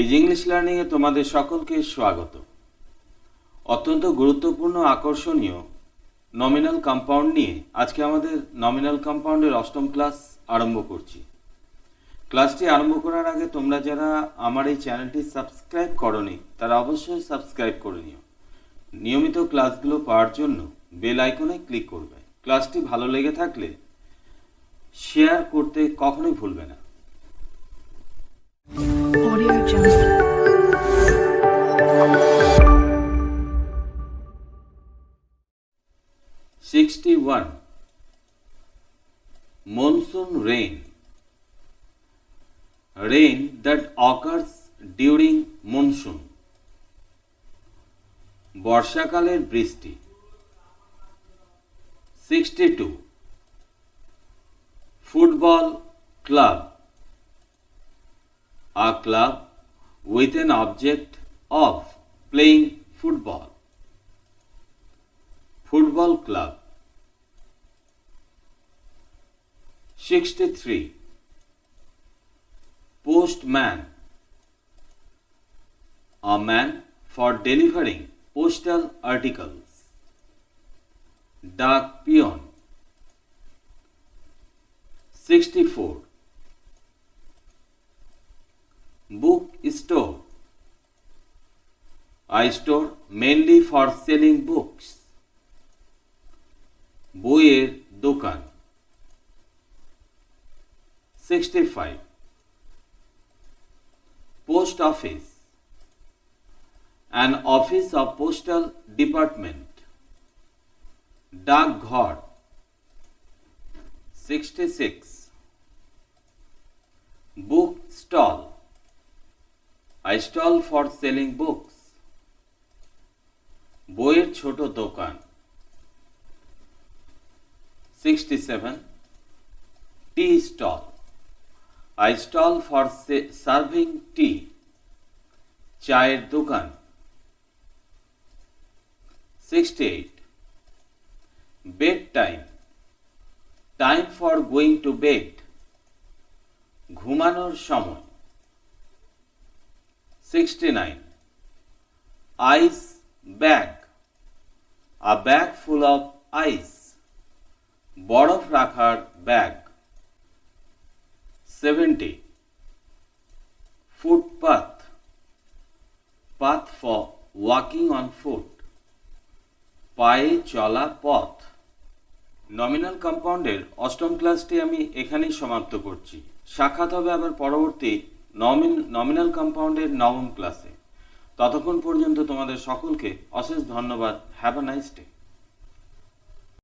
এই ইংলিশ লার্নিংয়ে তোমাদের সকলকে স্বাগত। অত্যন্ত গুরুত্বপূর্ণ, আকর্ষণীয় নমিনাল কম্পাউন্ড নিয়ে আজকে আমাদের নমিনাল কম্পাউন্ডের অষ্টম ক্লাস আরম্ভ করছি। ক্লাসটি আরম্ভ করার আগে তোমরা যারা আমার এই চ্যানেলটি সাবস্ক্রাইব করনি, তারা অবশ্যই সাবস্ক্রাইব করে নিও। নিয়মিত ক্লাসগুলো পাওয়ার জন্য বেল আইকনে ক্লিক করবে। ক্লাসটি ভালো লেগে থাকলে শেয়ার করতে কখনোই ভুলবে না। Audio Jungle. Sixty one Monsoon rain Rain that occurs during monsoon বর্ষাকালের বৃষ্টি sixty two football club a club with an object of playing football. Football club. 63. Postman. A man for delivering postal articles. Dark peon. 64. Book store i store mainly for selling books বইয়ের দোকান 65 post office an office of postal department ডাকঘর 66 book stall I stall for selling books. বইয়ের ছোট দোকান। Sixty seven tea stall I stall for serving tea চায়ের দোকান। Sixty eight bed time time for going to bed ঘুমানোর সময়। 69. Ice bag. A bag full of ice. বরফ রাখার bag seventy footpath path for walking on foot পায়ে চলা পথ nominal কম্পাউন্ডের অষ্টম ক্লাসটি আমি এখানেই সমাপ্ত করছি সাক্ষাৎ হবে আবার পরবর্তী নমিনাল কম্পাউন্ডের নবম ক্লাসে ততক্ষণ পর্যন্ত তোমাদের সকলকে অশেষ ধন্যবাদ। Have a nice day